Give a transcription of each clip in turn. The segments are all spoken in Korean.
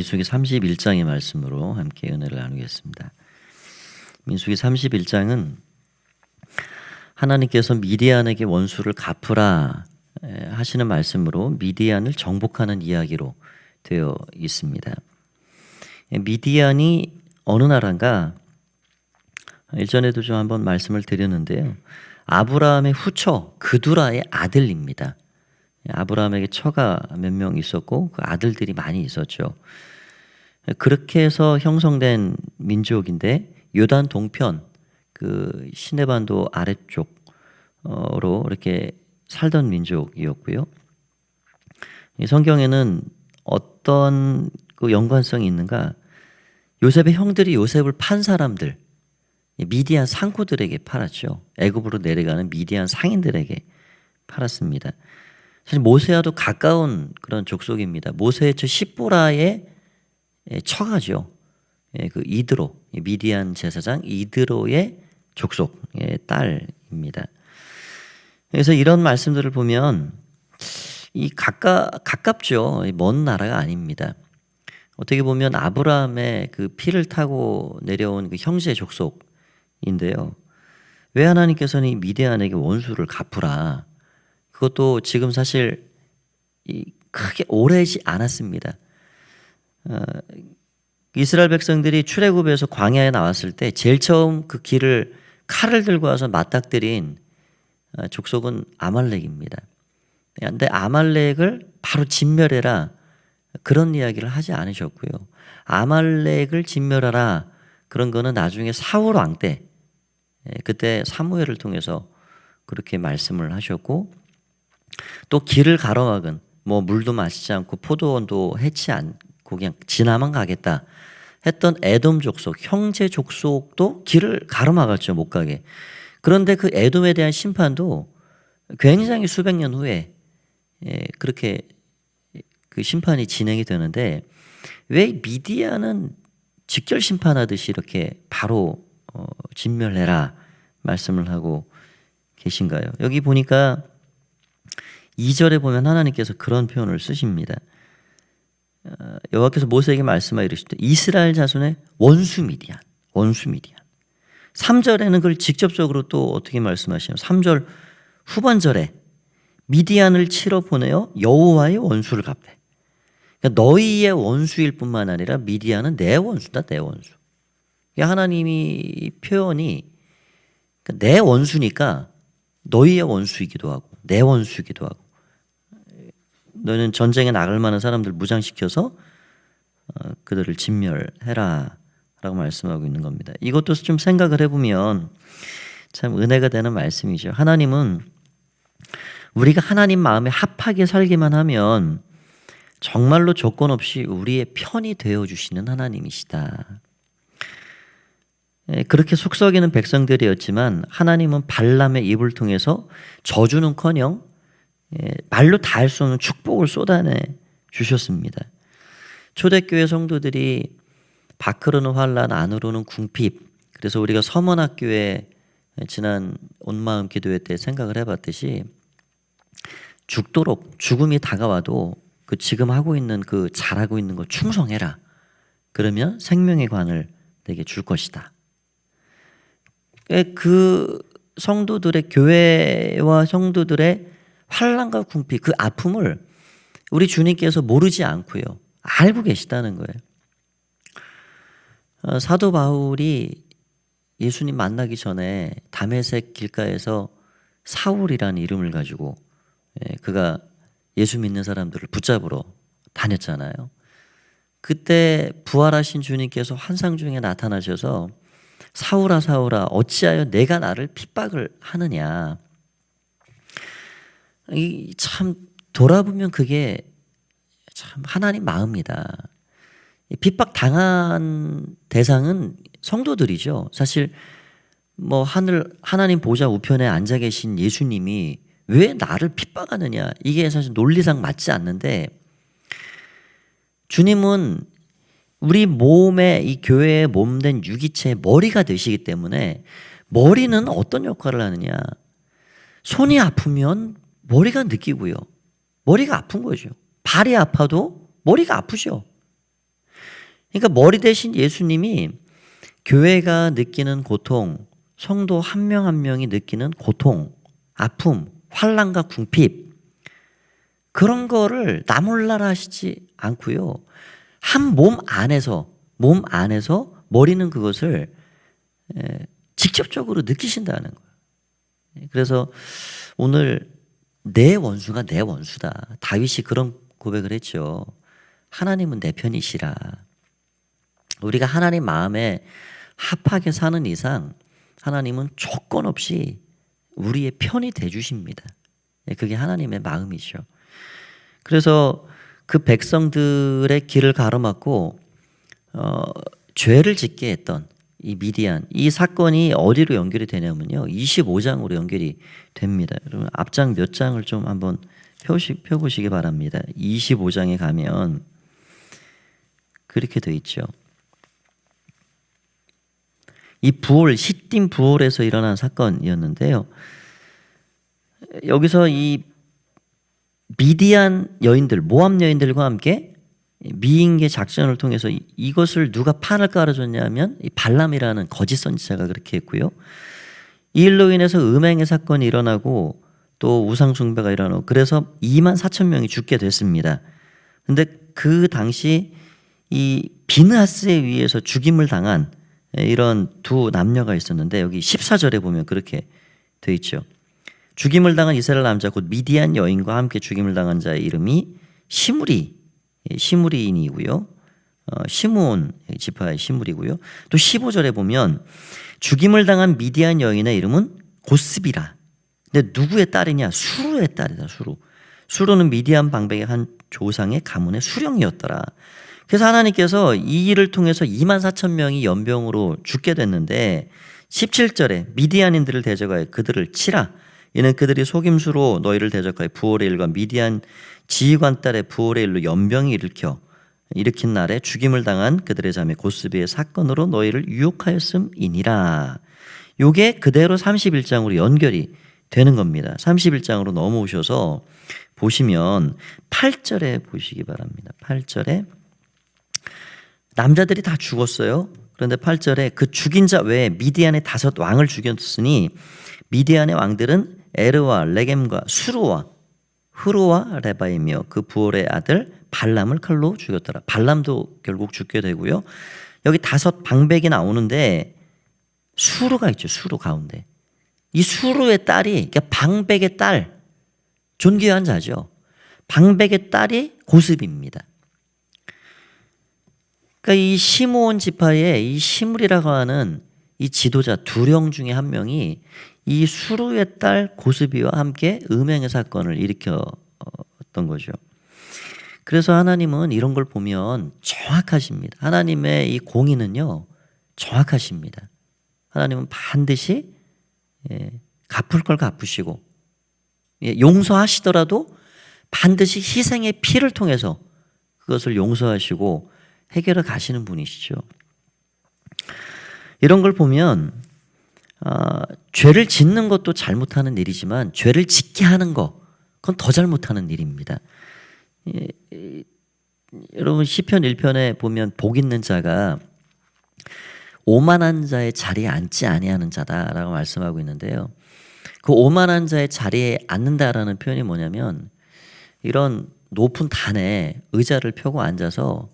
민수기 31장의 말씀으로 함께 은혜를 나누겠습니다. 민수기 31장은 하나님께서 미디안에게 원수를 갚으라 에, 하시는 말씀으로 미디안을 정복하는 이야기로 되어 있습니다. 에, 미디안이 어느 나라인가 일전에도 좀 한번 말씀을 드렸는데요. 아브라함의 후처 그두라의 아들입니다. 아브라함에게 처가 몇 명 있었고 그 아들들이 많이 있었죠. 그렇게 해서 형성된 민족인데 요단 동편 그 시내반도 아래쪽으로 이렇게 살던 민족이었고요. 이 성경에는 어떤 그 연관성이 있는가? 요셉의 형들이 요셉을 판 사람들, 미디안 상고들에게 팔았죠. 애굽으로 내려가는 미디안 상인들에게 팔았습니다. 사실 모세와도 가까운 그런 족속입니다. 모세의 저 십보라의 처가죠. 예, 그 이드로 미디안 제사장 이드로의 족속의 딸입니다. 그래서 이런 말씀들을 보면 이 가까 가깝죠. 먼 나라가 아닙니다. 어떻게 보면 아브라함의 그 피를 타고 내려온 그 형제 족속인데요. 왜 하나님께서는 이 미디안에게 원수를 갚으라? 그것도 지금 사실 이 크게 오래지 않았습니다. 어, 이스라엘 백성들이 출애굽에서 광야에 나왔을 때 제일 처음 그 길을 칼을 들고 와서 맞닥뜨린 어, 족속은 아말렉입니다. 근데 아말렉을 바로 진멸해라 그런 이야기를 하지 않으셨고요. 아말렉을 진멸하라 그런 거는 나중에 사울 왕 때 그때 사무엘을 통해서 그렇게 말씀을 하셨고 또 길을 가로막은 뭐 물도 마시지 않고 포도원도 해치 않고 그냥 지나만 가겠다 했던 에돔 족속 형제 족속도 길을 가로막았죠 못 가게 그런데 그 에돔에 대한 심판도 굉장히 수백 년 후에 예, 그렇게 그 심판이 진행이 되는데 왜 미디안은 직결 심판하듯이 이렇게 바로 어, 진멸해라 말씀을 하고 계신가요? 여기 보니까 2절에 보면 하나님께서 그런 표현을 쓰십니다. 어, 여호와께서 모세에게 말씀하여 이르시되 이스라엘 자손의 원수 미디안, 원수 미디안. 3절에는 그걸 직접적으로 또 어떻게 말씀하시냐면 3절 후반절에 미디안을 치러 보내어 여호와의 원수를 갚래. 그러니까 너희의 원수일 뿐만 아니라 미디안은 내 원수다, 내 원수. 그러니까 하나님이 표현이 그러니까 내 원수니까 너희의 원수이기도 하고 내 원수이기도 하고 너는 전쟁에 나갈 만한 사람들 무장시켜서 어, 그들을 진멸해라 라고 말씀하고 있는 겁니다. 이것도 좀 생각을 해보면 참 은혜가 되는 말씀이죠. 하나님은 우리가 하나님 마음에 합하게 살기만 하면 정말로 조건 없이 우리의 편이 되어 주시는 하나님이시다. 예, 그렇게 속썩이는 백성들이었지만 하나님은 발람의 입을 통해서 저주는커녕 예, 말로 다 할 수 없는 축복을 쏟아내 주셨습니다. 초대교회 성도들이 밖으로는 환란, 안으로는 궁핍. 그래서 우리가 서문학교에 지난 온마음 기도회 때 생각을 해봤듯이 죽도록 죽음이 다가와도 그 지금 하고 있는 그 잘하고 있는 거 충성해라. 그러면 생명의 관을 내게 줄 것이다. 그 성도들의 교회와 성도들의 환란과 궁핍 그 아픔을 우리 주님께서 모르지 않고요 알고 계시다는 거예요. 어, 사도 바울이 예수님 만나기 전에 담에색 길가에서 사울이라는 이름을 가지고 예, 그가 예수 믿는 사람들을 붙잡으러 다녔잖아요. 그때 부활하신 주님께서 환상 중에 나타나셔서 사울아 사울아 어찌하여 내가 나를 핍박을 하느냐 참 돌아보면 그게 참 하나님 마음이다. 핍박 당한 대상은 성도들이죠. 사실 뭐 하늘 하나님 보좌 우편에 앉아 계신 예수님이 왜 나를 핍박하느냐 이게 사실 논리상 맞지 않는데 주님은 우리 몸에 이 교회의 몸된 유기체의 머리가 되시기 때문에 머리는 어떤 역할을 하느냐 손이 아프면 머리가 느끼고요. 머리가 아픈 거죠. 발이 아파도 머리가 아프죠. 그러니까 머리 대신 예수님이 교회가 느끼는 고통, 성도 한 명한 명이 느끼는 고통, 아픔, 환란과 궁핍 그런 거를 나몰라라 하시지 않고요. 한 몸 안에서 몸 안에서 머리는 그것을 에, 직접적으로 느끼신다는 거예요. 그래서 오늘 내 원수가 내 원수다. 다윗이 그런 고백을 했죠. 하나님은 내 편이시라. 우리가 하나님 마음에 합하게 사는 이상 하나님은 조건 없이 우리의 편이 돼 주십니다. 예, 그게 하나님의 마음이죠. 그래서 그 백성들의 길을 가로막고 어, 죄를 짓게 했던 이 미디안 이 사건이 어디로 연결이 되냐면요. 25장으로 연결이 됩니다. 여러분 앞장 몇 장을 좀 한번 펴시, 펴보시기 바랍니다. 25장에 가면 그렇게 돼 있죠. 이 부올 시딤 부올에서 일어난 사건이었는데요. 여기서 이 미디안 여인들 모압 여인들과 함께 미인계 작전을 통해서 이- 이것을 누가 판을 깔아줬냐면 이 발람이라는 거짓 선지자가 그렇게 했고요. 이 일로 인해서 음행의 사건이 일어나고 또 우상 숭배가 일어나고 그래서 2만 4천 명이 죽게 됐습니다. 근데 그 당시 이 비느하스에 의해서 죽임을 당한 이런 두 남녀가 있었는데 여기 14절에 보면 그렇게 돼 있죠. 죽임을 당한 이스라엘 남자 곧 미디안 여인과 함께 죽임을 당한 자의 이름이 시므리 예, 시므리인이고요. 어, 시므온 지파의 시므리고요. 또 15절에 보면 죽임을 당한 미디안 여인의 이름은 고스비라. 근데 누구의 딸이냐? 수루의 딸이다. 수루. 수루는 미디안 방백의 한 조상의 가문의 수령이었더라. 그래서 하나님께서 이 일을 통해서 2만 4천 명이 연병으로 죽게 됐는데 17절에 미디안인들을 대적하여 그들을 치라. 이는 그들이 속임수로 너희를 대적하여 부올의 일과 미디안 지휘관 딸의 부올의 일로 연병이 일으켜 일으킨 날에 죽임을 당한 그들의 자매 고스비의 사건으로 너희를 유혹하였음이니라. 요게 그대로 31장으로 연결이 되는 겁니다. 31장으로 넘어오셔서 보시면 8절에 보시기 바랍니다. 8절에 남자들이 다 죽었어요. 그런데 8절에 그 죽인 자 외에 미디안의 다섯 왕을 죽였으니 미디안의 왕들은 에르와 레겜과 수루와 흐로와 레바이며 그 부올의 아들 발람을 칼로 죽였더라. 발람도 결국 죽게 되고요. 여기 다섯 방백이 나오는데 수루가 있죠. 수루 가운데. 이 수루의 딸이 그러니까 방백의 딸 존귀한 자죠. 방백의 딸이 고습입니다. 그러니까 이 시므온 지파의 이 시므리라고 하는 이 지도자 두령 중에 한 명이 이 수루의 딸 고스비와 함께 음행의 사건을 일으켰던 거죠. 그래서 하나님은 이런 걸 보면 정확하십니다. 하나님의 이 공의는요 정확하십니다. 하나님은 반드시 예, 갚을 걸 갚으시고 예, 용서하시더라도 반드시 희생의 피를 통해서 그것을 용서하시고 해결해 가시는 분이시죠. 이런 걸 보면 아, 죄를 짓는 것도 잘못하는 일이지만 죄를 짓게 하는 거 그건 더 잘못하는 일입니다. 예, 예, 여러분 시편 1편에 보면 복 있는 자가 오만한 자의 자리에 앉지 아니하는 자다라고 말씀하고 있는데요. 그 오만한 자의 자리에 앉는다라는 표현이 뭐냐면 이런 높은 단에 의자를 펴고 앉아서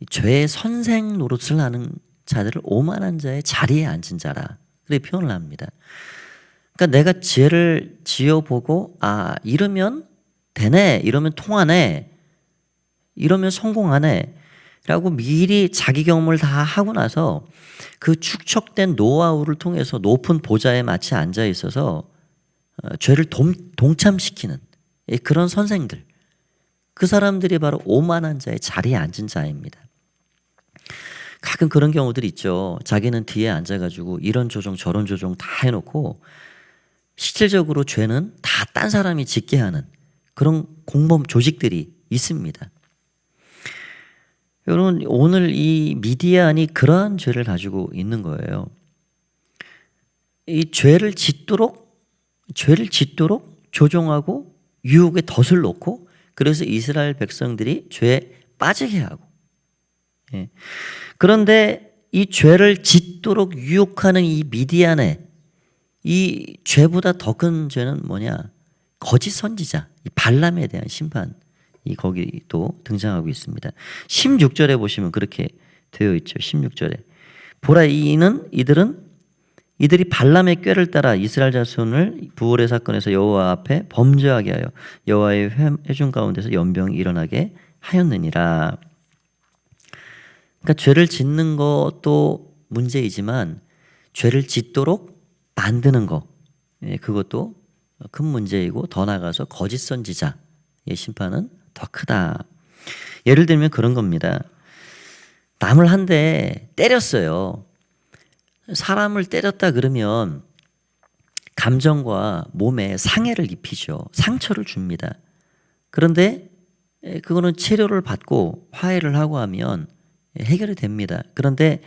이 죄의 선생 노릇을 하는 자들을 오만한 자의 자리에 앉은 자라 그렇게 표현을 합니다. 그러니까 내가 죄를 지어보고 아 이러면 되네 이러면 통하네 이러면 성공하네 라고 미리 자기 경험을 다 하고 나서 그 축적된 노하우를 통해서 높은 보좌에 마치 앉아 있어서 어, 죄를 동, 동참시키는 예, 그런 선생들 그 사람들이 바로 오만한 자의 자리에 앉은 자입니다. 가끔 그런 경우들이 있죠. 자기는 뒤에 앉아가지고 이런 조정 저런 조정 다 해놓고 실질적으로 죄는 다 딴 사람이 짓게 하는 그런 공범 조직들이 있습니다. 여러분 오늘 이 미디안이 그러한 죄를 가지고 있는 거예요. 이 죄를 짓도록 죄를 짓도록 조종하고 유혹의 덫을 놓고 그래서 이스라엘 백성들이 죄에 빠지게 하고 예. 그런데 이 죄를 짓도록 유혹하는 이 미디안의 이 죄보다 더 큰 죄는 뭐냐? 거짓 선지자, 이 발람에 대한 심판. 이 거기 또 등장하고 있습니다. 16절에 보시면 그렇게 되어 있죠. 16절에. 보라 이는 이들은 이들이 발람의 꾀를 따라 이스라엘 자손을 부월의 사건에서 여호와 앞에 범죄하게 하여 여호와의 회- 회중 가운데서 연병이 일어나게 하였느니라. 그러니까 죄를 짓는 것도 문제이지만 죄를 짓도록 만드는 거 예, 그것도 큰 문제이고 더 나아가서 거짓 선지자의 심판은 더 크다. 예를 들면 그런 겁니다. 남을 한 대 때렸어요. 사람을 때렸다 그러면 감정과 몸에 상해를 입히죠. 상처를 줍니다. 그런데 에, 그거는 치료를 받고 화해를 하고 하면 예, 해결이 됩니다. 그런데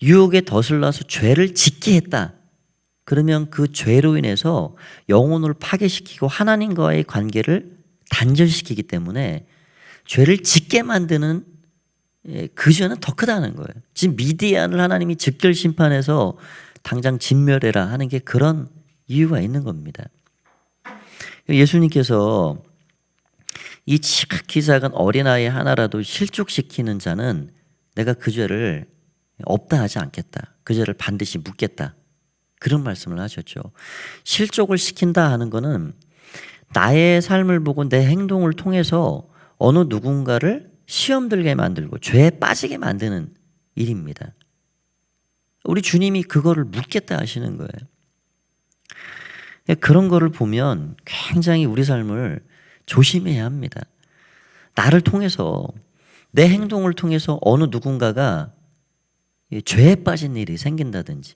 유혹에 덧을나서 죄를 짓게 했다. 그러면 그 죄로 인해서 영혼을 파괴시키고 하나님과의 관계를 단절시키기 때문에 죄를 짓게 만드는 예, 그 죄는 더 크다는 거예요. 지금 미디안을 하나님이 즉결 심판해서 당장 진멸해라 하는 게 그런 이유가 있는 겁니다. 예수님께서 이 지극히 작은 어린아이 하나라도 실족시키는 자는 내가 그 죄를 없다 하지 않겠다. 그 죄를 반드시 묻겠다. 그런 말씀을 하셨죠. 실족을 시킨다 하는 거는 나의 삶을 보고 내 행동을 통해서 어느 누군가를 시험 들게 만들고 죄에 빠지게 만드는 일입니다. 우리 주님이 그거를 묻겠다 하시는 거예요. 그런 거를 보면 굉장히 우리 삶을 조심해야 합니다. 나를 통해서 내 행동을 통해서 어느 누군가가 죄에 빠진 일이 생긴다든지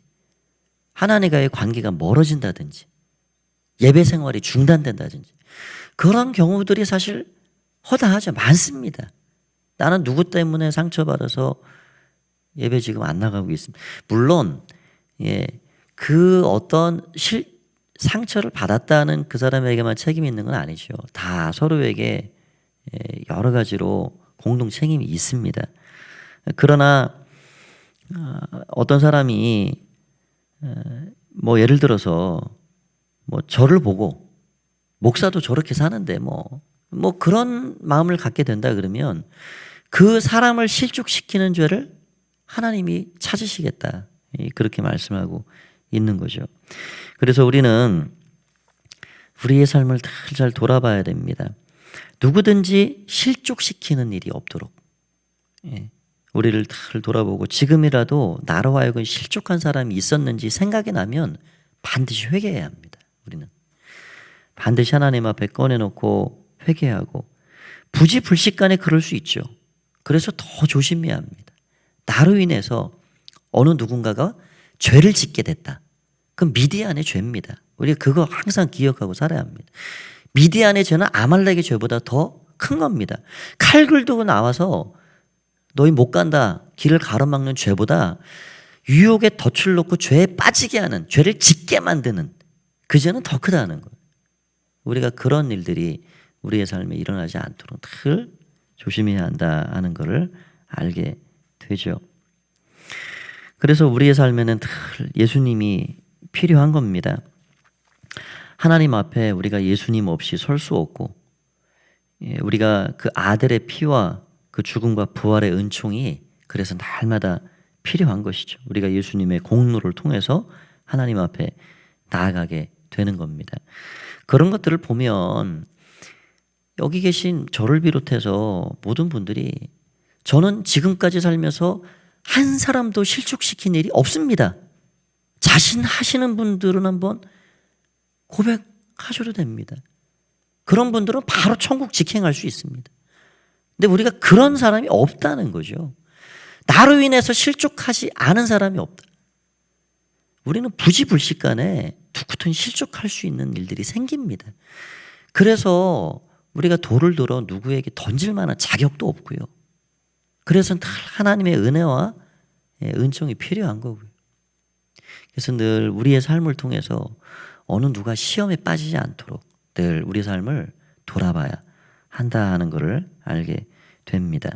하나님과의 관계가 멀어진다든지 예배 생활이 중단된다든지 그런 경우들이 사실 허다하죠. 많습니다. 나는 누구 때문에 상처받아서 예배 지금 안 나가고 있습니다. 물론 예, 그 어떤 실 상처를 받았다는 그 사람에게만 책임이 있는 건 아니죠. 다 서로에게 예, 여러 가지로 공동 책임이 있습니다. 그러나 어, 어떤 사람이 어, 뭐 예를 들어서 뭐 저를 보고 목사도 저렇게 사는데 뭐뭐 그런 마음을 갖게 된다 그러면 그 사람을 실족시키는 죄를 하나님이 찾으시겠다 예, 그렇게 말씀하고 있는 거죠. 그래서 우리는 우리의 삶을 잘 돌아봐야 됩니다. 누구든지 실족시키는 일이 없도록 예, 우리를 잘 돌아보고 지금이라도 나로 하여금 실족한 사람이 있었는지 생각이 나면 반드시 회개해야 합니다. 우리는 반드시 하나님 앞에 꺼내놓고 회개하고 부지불식간에 그럴 수 있죠. 그래서 더 조심해야 합니다. 나로 인해서 어느 누군가가 죄를 짓게 됐다. 그럼 미디안의 죄입니다. 우리가 그거 항상 기억하고 살아야 합니다. 미디안의 죄는 아말렉의 죄보다 더 큰 겁니다. 칼 긁고 나와서 너희 못 간다 길을 가로막는 죄보다 유혹에 덫을 놓고 죄에 빠지게 하는 죄를 짓게 만드는 그 죄는 더 크다는 거예요. 우리가 그런 일들이 우리의 삶에 일어나지 않도록 늘 조심해야 한다 하는 것을 알게 되죠. 그래서 우리의 삶에는 늘 예수님이 필요한 겁니다. 하나님 앞에 우리가 예수님 없이 설 수 없고 예, 우리가 그 아들의 피와 그 죽음과 부활의 은총이 그래서 날마다 필요한 것이죠. 우리가 예수님의 공로를 통해서 하나님 앞에 나아가게 되는 겁니다. 그런 것들을 보면 여기 계신 저를 비롯해서 모든 분들이 저는 지금까지 살면서 한 사람도 실족시킨 일이 없습니다. 자신 하시는 분들은 한번 고백하셔도 됩니다. 그런 분들은 바로 천국 직행할 수 있습니다. 근데 우리가 그런 사람이 없다는 거죠. 나로 인해서 실족하지 않은 사람이 없다. 우리는 부지불식간에 누구든 실족할 수 있는 일들이 생깁니다. 그래서 우리가 돌을 들어 누구에게 던질 만한 자격도 없고요. 그래서 늘 하나님의 은혜와 예, 은총이 필요한 거고요. 그래서 늘 우리의 삶을 통해서 어느 누가 시험에 빠지지 않도록 늘 우리 삶을 돌아봐야 한다 하는 것을 알게 됩니다.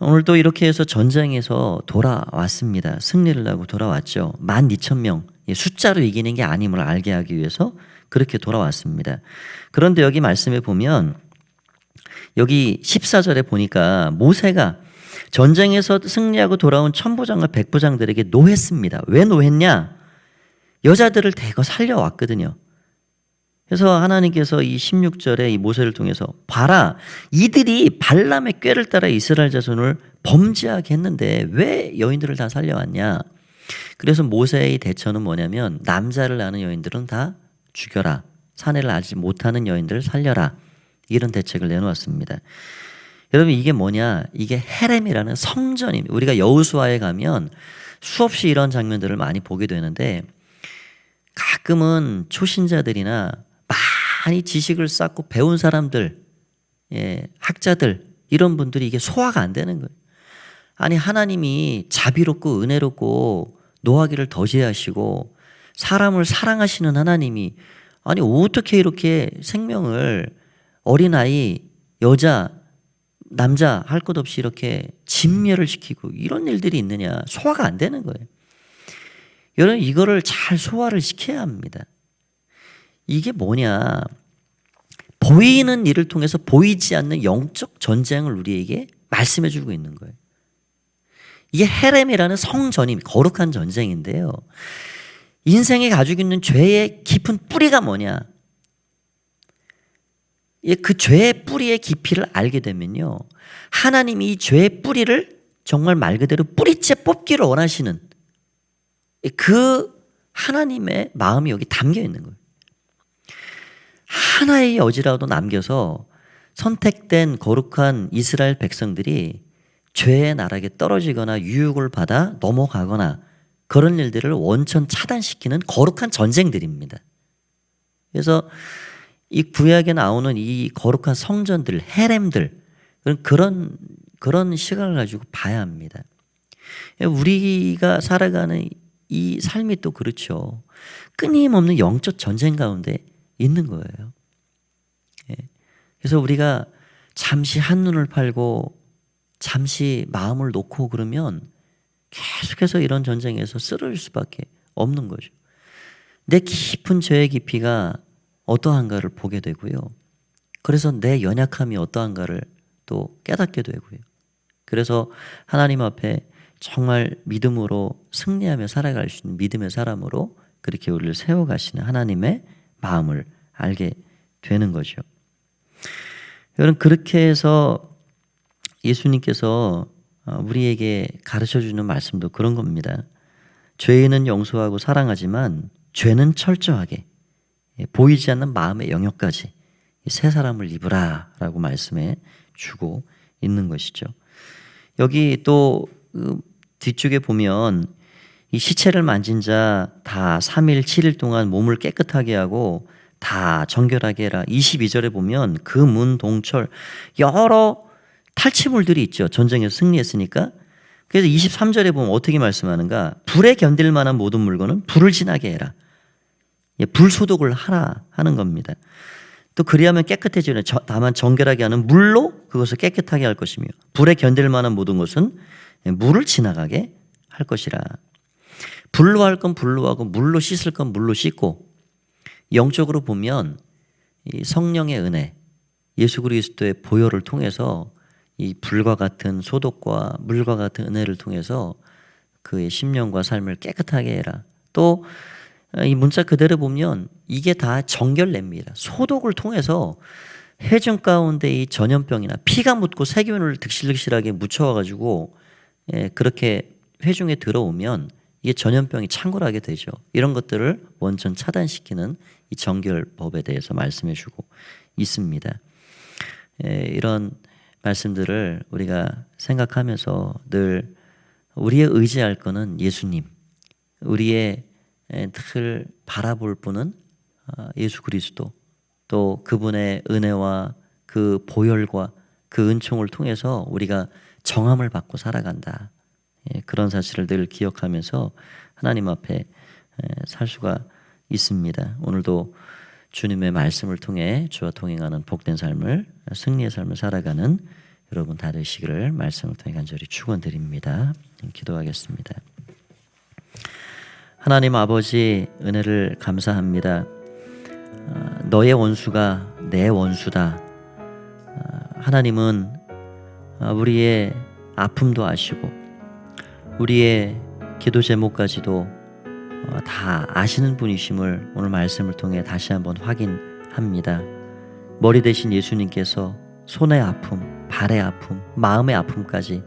오늘도 이렇게 해서 전쟁에서 돌아왔습니다. 승리를 하고 돌아왔죠. 12,000명. 예, 숫자로 이기는 게 아님을 알게 하기 위해서 그렇게 돌아왔습니다. 그런데 여기 말씀에 보면 여기 14절에 보니까 모세가 전쟁에서 승리하고 돌아온 천부장과 백부장들에게 노했습니다. 왜 노했냐? 여자들을 대거 살려왔거든요. 그래서 하나님께서 이 16절에 이 모세를 통해서 봐라 이들이 발람의 꾀를 따라 이스라엘 자손을 범죄하게 했는데 왜 여인들을 다 살려왔냐? 그래서 모세의 대처는 뭐냐면 남자를 낳는 여인들은 다 죽여라. 사내를 낳지 못하는 여인들을 살려라. 이런 대책을 내놓았습니다. 여러분 이게 뭐냐? 이게 헤렘이라는 성전입니다. 우리가 여우수아에 가면 수없이 이런 장면들을 많이 보게 되는데 가끔은 초신자들이나 많이 지식을 쌓고 배운 사람들, 예, 학자들 이런 분들이 이게 소화가 안 되는 거예요. 아니 하나님이 자비롭고 은혜롭고 노하기를 더제하시고 사람을 사랑하시는 하나님이 아니 어떻게 이렇게 생명을 어린아이 여자 남자 할 것 없이 이렇게 진멸을 시키고 이런 일들이 있느냐 소화가 안 되는 거예요. 여러분 이거를 잘 소화를 시켜야 합니다. 이게 뭐냐? 보이는 일을 통해서 보이지 않는 영적 전쟁을 우리에게 말씀해 주고 있는 거예요. 이게 헤렘이라는 성전임 거룩한 전쟁인데요. 인생에 가지고 있는 죄의 깊은 뿌리가 뭐냐? 그 죄의 뿌리의 깊이를 알게 되면요. 하나님이 이 죄의 뿌리를 정말 말 그대로 뿌리째 뽑기를 원하시는 그 하나님의 마음이 여기 담겨 있는 거예요. 하나의 여지라도 남겨서 선택된 거룩한 이스라엘 백성들이 죄의 나락에 떨어지거나 유혹을 받아 넘어가거나 그런 일들을 원천 차단시키는 거룩한 전쟁들입니다. 그래서 이 구약에 나오는 이 거룩한 성전들, 헤렘들 그런 그런 시각을 가지고 봐야 합니다. 우리가 살아가는 이 삶이 또 그렇죠. 끊임없는 영적 전쟁 가운데 있는 거예요. 예. 그래서 우리가 잠시 한눈을 팔고 잠시 마음을 놓고 그러면 계속해서 이런 전쟁에서 쓰러질 수밖에 없는 거죠. 내 깊은 죄의 깊이가 어떠한가를 보게 되고요. 그래서 내 연약함이 어떠한가를 또 깨닫게 되고요. 그래서 하나님 앞에 정말 믿음으로 승리하며 살아갈 수 있는 믿음의 사람으로 그렇게 우리를 세워가시는 하나님의 마음을 알게 되는 거죠. 여러분 그렇게 해서 예수님께서 어, 우리에게 가르쳐 주는 말씀도 그런 겁니다. 죄인은 용서하고 사랑하지만 죄는 철저하게 예, 보이지 않는 마음의 영역까지 새 사람을 입으라 라고 말씀해 주고 있는 것이죠. 여기 또 그 뒤쪽에 보면 이 시체를 만진 자 다 3일 7일 동안 몸을 깨끗하게 하고 다 정결하게 해라. 22절에 보면 그문 동철 여러 탈취물들이 있죠. 전쟁에서 승리했으니까. 그래서 23절에 보면 어떻게 말씀하는가? 불에 견딜 만한 모든 물건은 불을 지나게 해라. 예, 불 소독을 하라 하는 겁니다. 또 그리하면 깨끗해지는 다만 정결하게 하는 물로 그것을 깨끗하게 할 것이며 불에 견딜 만한 모든 것은 물을 지나가게 할 것이라. 불로 할 건 불로 하고 물로 씻을 건 물로 씻고 영적으로 보면 이 성령의 은혜, 예수 그리스도의 보혈을 통해서 이 불과 같은 소독과 물과 같은 은혜를 통해서 그의 심령과 삶을 깨끗하게 해라. 또 이 문자 그대로 보면 이게 다 정결냅니다. 소독을 통해서 회중 가운데 이 전염병이나 피가 묻고 세균을 득실득실하게 묻혀와가지고 예, 그렇게 회중에 들어오면 이게 전염병이 창궐하게 되죠. 이런 것들을 원천 차단시키는 이 정결법에 대해서 말씀해 주고 있습니다. 예, 이런 말씀들을 우리가 생각하면서 늘 우리의 의지할 것은 예수님, 우리의 늘 바라볼 분은 아, 예수 그리스도, 또 그분의 은혜와 그 보혈과 그 은총을 통해서 우리가 정함을 받고 살아간다. 예, 그런 사실을 늘 기억하면서 하나님 앞에 살 수가 있습니다. 오늘도 주님의 말씀을 통해 주와 동행하는 복된 삶을 승리의 삶을 살아가는 여러분 다 되시기를 말씀을 통해 간절히 축원드립니다. 기도하겠습니다. 하나님 아버지 은혜를 감사합니다. 아, 너의 원수가 내 원수다. 아, 하나님은 아, 우리의 아픔도 아시고 우리의 기도 제목까지도 어, 다 아시는 분이심을 오늘 말씀을 통해 다시 한번 확인합니다. 머리 대신 예수님께서 손의 아픔, 발의 아픔, 마음의 아픔까지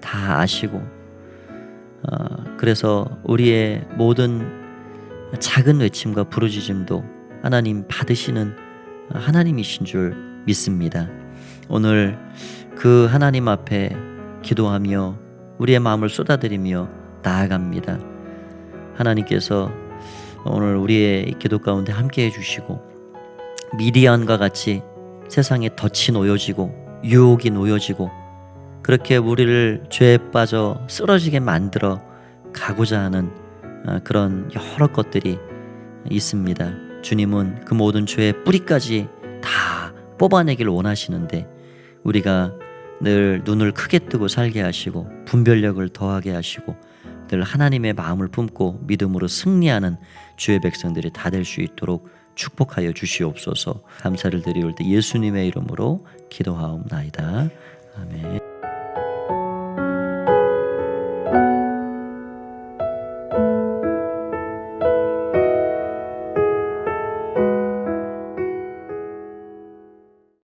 다 아시고 어, 그래서 우리의 모든 작은 외침과 부르짖음도 하나님 받으시는 하나님이신 줄 믿습니다. 오늘 그 하나님 앞에 기도하며 우리의 마음을 쏟아드리며 나아갑니다. 하나님께서 오늘 우리의 기도 가운데 함께 해주시고 미디안과 같이 세상에 덫이 놓여지고 유혹이 놓여지고 그렇게 우리를 죄에 빠져 쓰러지게 만들어 가고자 하는 아, 그런 여러 것들이 있습니다. 주님은 그 모든 죄의 뿌리까지 다 뽑아내길 원하시는데 우리가 늘 눈을 크게 뜨고 살게 하시고 분별력을 더하게 하시고 늘 하나님의 마음을 품고 믿음으로 승리하는 주의 백성들이 다 될 수 있도록 축복하여 주시옵소서. 감사를 드리올 때 예수님의 이름으로 기도하옵나이다. 아멘.